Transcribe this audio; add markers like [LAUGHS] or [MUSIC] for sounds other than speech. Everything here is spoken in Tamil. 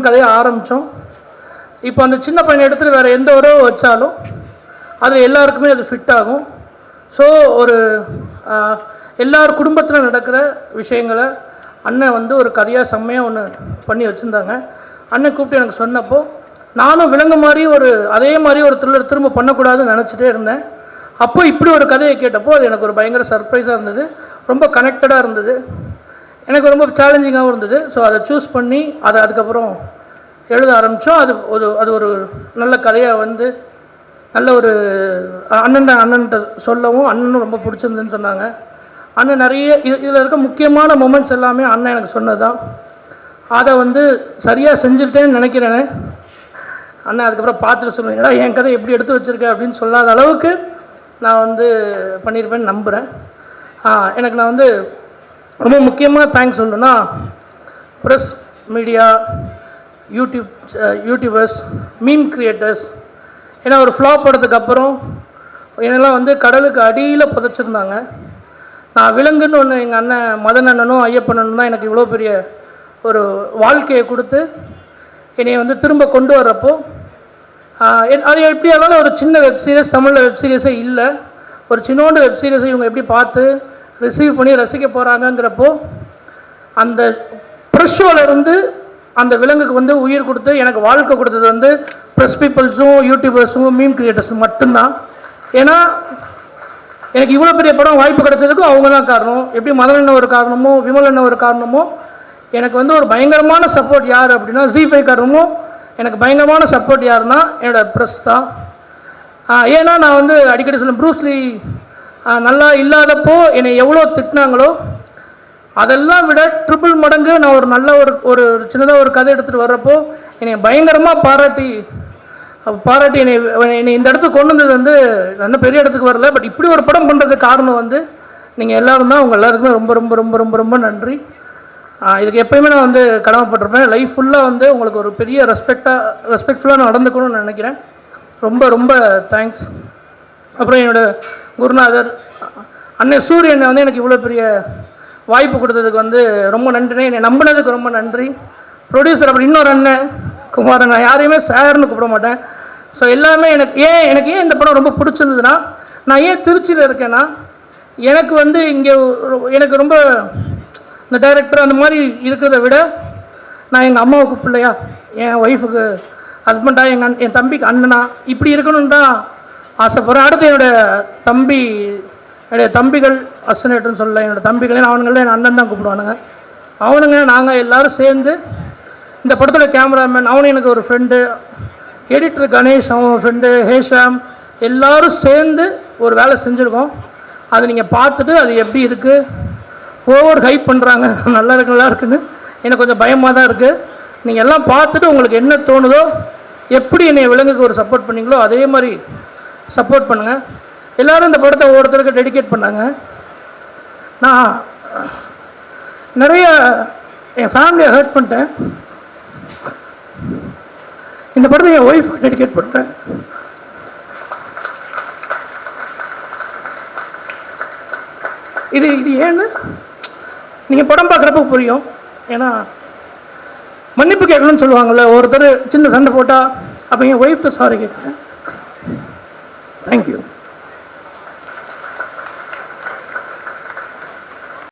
கதையை ஆரம்பித்தோம் இப்போ அந்த சின்ன பையனை எடுத்துகிட்டு வேறு எந்த உறவு வச்சாலும் அது எல்லாருக்குமே அது ஃபிட் ஆகும். ஸோ ஒரு எல்லார் குடும்பத்தில் நடக்கிற விஷயங்களை அண்ணன் வந்து ஒரு கதையாக செம்மையாக ஒன்று பண்ணி வச்சுருந்தாங்க. அண்ணன் கூப்பிட்டு எனக்கு சொன்னப்போ நானும் விலங்கு மாதிரி ஒரு அதே மாதிரி ஒரு த்ரில்லர் திரும்ப பண்ணக்கூடாதுன்னு நினச்சிட்டே இருந்தேன். அப்போ இப்படி ஒரு கதையை கேட்டப்போ அது எனக்கு ஒரு பயங்கர சர்ப்ரைஸாக இருந்தது. ரொம்ப கனெக்டடாக இருந்தது. எனக்கு ரொம்ப சேலஞ்சிங்காகவும் இருந்தது. ஸோ அதை சூஸ் பண்ணி அதை அதுக்கப்புறம் எழுத ஆரம்பித்தோம் அது ஒரு அது ஒரு நல்ல கதையாக வந்து நல்ல ஒரு அண்ணன் அண்ணன்ட்ட சொல்லவும் அண்ணனும் ரொம்ப பிடிச்சிருந்துன்னு சொன்னாங்க. அண்ணன் நிறைய இது இதில் இருக்க முக்கியமான மொமெண்ட்ஸ் எல்லாமே அண்ணன் எனக்கு சொன்னது தான் அதை வந்து சரியாக செஞ்சுட்டேன்னு நினைக்கிறேன். அண்ணன் அதுக்கப்புறம் பார்த்துட்டு சொல்லுவீங்களா என் கதை எப்படி எடுத்து வச்சுருக்கேன் அப்படின்னு சொல்லாத அளவுக்கு நான் வந்து பண்ணியிருப்பேன்னு நம்புகிறேன் எனக்கு நான் வந்து ரொம்ப முக்கியமாக தேங்க்ஸ் சொல்லணும்னா press media YouTube YouTubers meme creators ஏன்னா ஒரு ஃப்ளாப் படத்துக்கு அப்புறம் என்னெல்லாம் வந்து கடலுக்கு அடியில் புதைச்சிருந்தாங்க. நான் விலங்குன்னு ஒன்று எங்கள் அண்ணன் மதன் அண்ணனும் ஐயப்பண்ணனும் தான் எனக்கு இவ்வளோ பெரிய ஒரு வாழ்க்கையை கொடுத்து என்னை வந்து திரும்ப கொண்டு வர்றப்போ என்- அது எப்படி ஆனாலும் ஒரு சின்ன வெப் சீரிஸ் தமிழில் வெப் சீரிஸே இல்லை. ஒரு சின்னோண்டு வெப் சீரிஸை இவங்க எப்படி பார்த்து ரிசீவ் பண்ணி ரசிக்க போகிறாங்கங்கிறப்போ அந்த ப்ரெஷ் இருந்து அந்த விலங்குக்கு வந்து உயிர் கொடுத்து எனக்கு வாழ்க்கை கொடுத்தது வந்து ப்ரெஸ் பீப்புள்ஸும் யூடியூபர்ஸும் மீம் கிரியேட்டர்ஸும் மட்டும்தான். ஏன்னா எனக்கு இவ்வளோ பெரிய படம் வாய்ப்பு கிடைச்சதுக்கும் அவங்க தான் காரணம். எப்படி மதன் என்ன ஒரு காரணமோ விமல் என்ன ஒரு காரணமோ எனக்கு வந்து ஒரு பயங்கரமான சப்போர்ட் யார் அப்படின்னா ஜி ஃபை காரணமும் எனக்கு பயங்கரமான சப்போர்ட் யாருன்னா என்னோட ப்ரெஸ் தான். ஏன்னா நான் வந்து அடிக்கடி சொல்லுவேன் ப்ரூஸ்லி நல்லா இல்லாதப்போ என்னை எவ்வளோ திட்டினாங்களோ அதெல்லாம் விட ட்ரிபிள் மடங்கு நான் ஒரு நல்ல ஒரு ஒரு சின்னதாக ஒரு கதை எடுத்துகிட்டு வர்றப்போ என்னை பயங்கரமாக பாராட்டி பாராட்டி என்னை என்னை இந்த இடத்துக்கு கொண்டு வந்தது வந்து நல்ல பெரிய இடத்துக்கு வரல பட் இப்படி ஒரு படம் பண்ணுறதுக்கு காரணம் வந்து நீங்கள் எல்லோரும் தான் உங்கள் எல்லாருக்குமே ரொம்ப ரொம்ப ரொம்ப ரொம்ப ரொம்ப நன்றி. இதுக்கு எப்பயுமே நான் வந்து கடமைப்பட்டிருப்பேன். லைஃப் ஃபுல்லாக வந்து உங்களுக்கு ஒரு பெரிய ரெஸ்பெக்டாக ரெஸ்பெக்ட்ஃபுல்லாக நான் நடந்துக்கணும்னு நினைக்கிறேன். ரொம்ப ரொம்ப தேங்க்ஸ் அப்புறம் என்னோட குருநாதர் அண்ணன் சூரியனை வந்து எனக்கு இவ்வளோ பெரிய வாய்ப்பு கொடுத்ததுக்கு வந்து ரொம்ப நன்றினே என்னை நம்பினதுக்கு ரொம்ப நன்றி. ப்ரொடியூசர் அப்படி இன்னொரு அண்ணன் குமாரன் நான் யாரையுமே சார்னு கூப்பிட மாட்டேன். ஸோ எல்லாமே எனக்கு ஏன் எனக்கு ஏன் இந்த படம் ரொம்ப பிடிச்சிருந்ததுன்னா நான் ஏன் திருச்சியில் இருக்கேன்னா எனக்கு வந்து இங்கே எனக்கு ரொம்ப இந்த டைரக்டர் அந்த மாதிரி இருக்கிறத விட நான் எங்கள் அம்மாவுக்கு பிள்ளையா என் ஒய்ஃபுக்கு ஹஸ்பண்டாக எங்கள் அண் என் தம்பிக்கு அண்ணனா இப்படி இருக்கணும்னு தான் ஆசைப்படுறேன் அடுத்து என்னோட தம்பி என்னுடைய தம்பிகள் அசனேட்டர்னு சொல்ல என்னோட தம்பிகளே அவனுங்களே என் அண்ணன் தான் கூப்பிடுவானுங்க. அவனுங்க நாங்கள் எல்லாரும் சேர்ந்து இந்த படத்தோட கேமராமேன் அவனும் எனக்கு ஒரு ஃப்ரெண்டு எடிட்டர் கணேஷ் அவன் ஃப்ரெண்டு ஹேஷாம் எல்லோரும் சேர்ந்து ஒரு வேலை செஞ்சுருக்கோம். அதை நீங்கள் பார்த்துட்டு அது எப்படி இருக்குது ஓவர் ஹைப் பண்ணுறாங்க [LAUGHS] நல்லா இருக்கு நல்லா இருக்குன்னு எனக்கு கொஞ்சம் பயமாக தான் இருக்குது நீங்கள் எல்லாம் பார்த்துட்டு உங்களுக்கு என்ன தோணுதோ எப்படி என்னை விலங்குக்கு ஒரு சப்போர்ட் பண்ணீங்களோ அதே மாதிரி சப்போர்ட் பண்ணுங்கள் எல்லோரும் இந்த படத்தை ஒவ்வொருத்தருக்கு டெடிகேட் பண்ணாங்க. நான் நிறைய என் ஃபேமிலியை ஹர்ட் பண்ணிட்டேன். இந்த படத்தை என் ஒய்ஃப் டெடிகேட் பண்ணிட்டேன். இது இது ஏன்னு? நீங்கள் படம் பார்க்குறப்ப புரியும். ஏன்னா மன்னிப்பு கேட்கணும்னு சொல்லுவாங்கள்ல ஒருத்தர் சின்ன சண்டை போட்டால் அப்போ என் ஒய்ஃப்ட்ட சாரி கேட்குறேன். Thank you.